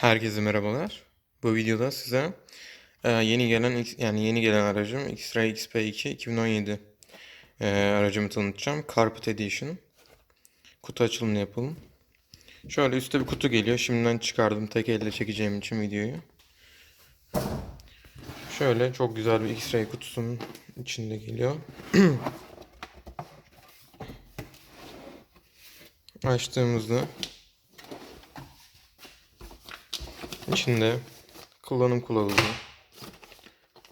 Herkese merhabalar. Bu videoda size e, yeni gelen yani yeni gelen aracım X-Ray XP2 2017 e, aracımı tanıtacağım. Carpet Edition. Kutu açılımını yapalım. Şöyle üstte bir kutu geliyor. Şimdiden çıkardım tek elle çekeceğim için videoyu. Şöyle çok güzel bir X-Ray kutusunun içinde geliyor. Açtığımızda İçinde kullanım kılavuzu.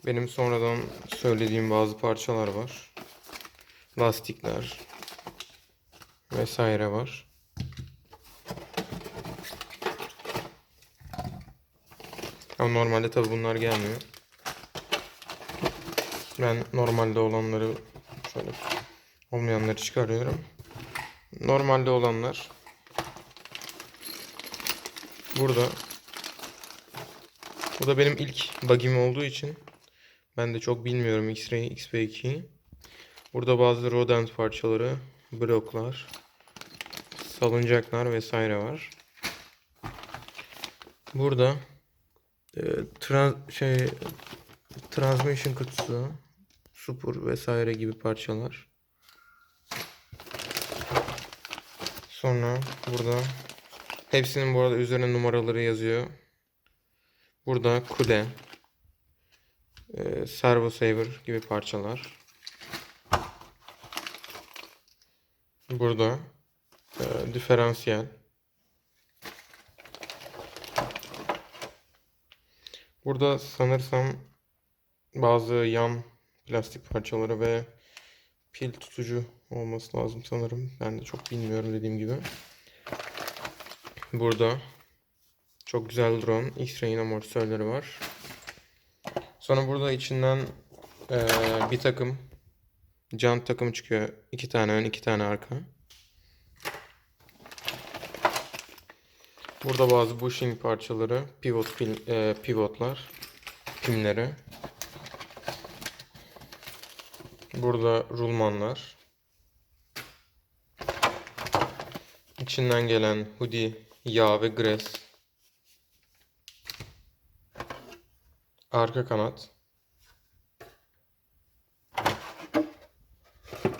Benim sonradan söylediğim bazı parçalar var. Lastikler vesaire var. Ama normalde tabi bunlar gelmiyor. Ben normalde olanları şöyle olmayanları çıkarıyorum. Normalde olanlar burada bu da benim ilk bug'im olduğu için ben de çok bilmiyorum X-Ray XP2'yi. Burada bazı rodent parçaları, bloklar, salıncaklar vesaire var. Burada e, trans şey transmission kutusu, supur vesaire gibi parçalar. Sonra burada hepsinin bu arada üzerine numaraları yazıyor. Burada kule, e, servo saver gibi parçalar. Burada e, diferansiyel. Burada sanırsam bazı yan plastik parçaları ve pil tutucu olması lazım sanırım. Ben de çok bilmiyorum dediğim gibi. Burada çok güzel drone. X-Ray'in amortisörleri var. Sonra burada içinden eee, bir takım jant takımı çıkıyor. İki tane ön, iki tane arka. Burada bazı bushing parçaları, pivot pin, eee, pivotlar, pimleri. Burada rulmanlar. İçinden gelen hoodie, yağ ve gres. Arka kanat.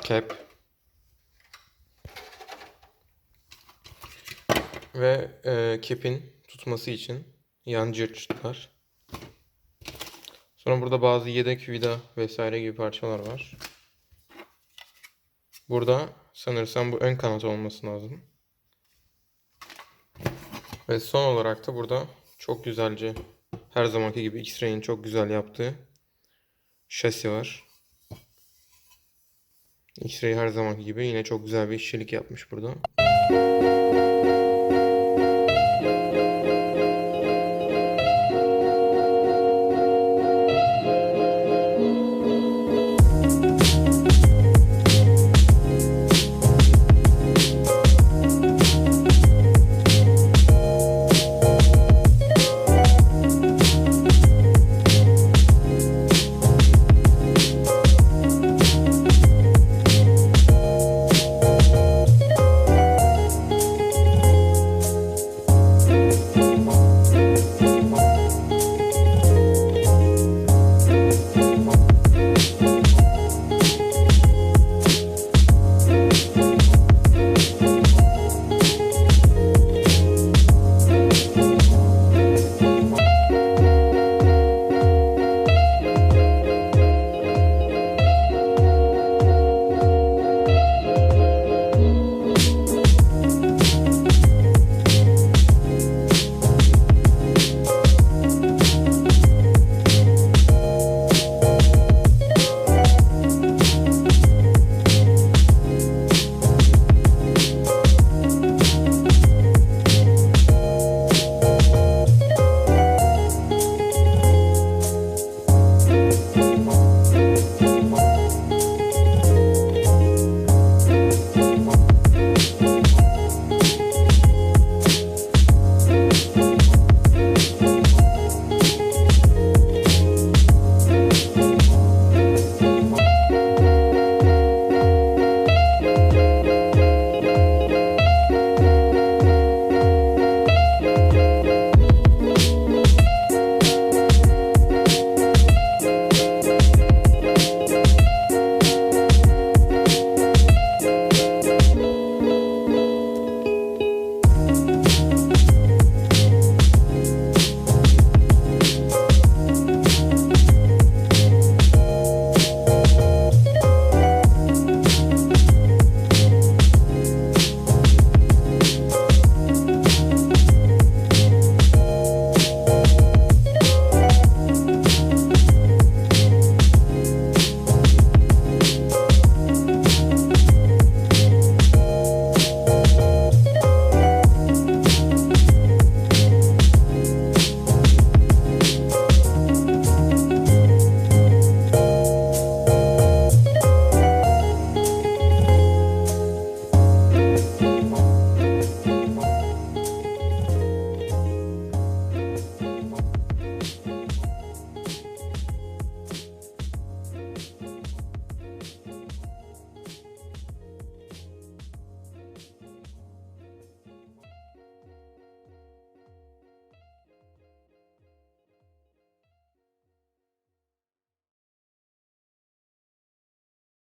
Cap. Ve e, cap'in tutması için yan cırtçıklar. Sonra burada bazı yedek vida vesaire gibi parçalar var. Burada sanırsam bu ön kanat olması lazım. Ve son olarak da burada çok güzelce her zamanki gibi X-Ray'in çok güzel yaptığı şasi var. X-Ray her zamanki gibi yine çok güzel bir işçilik yapmış burada.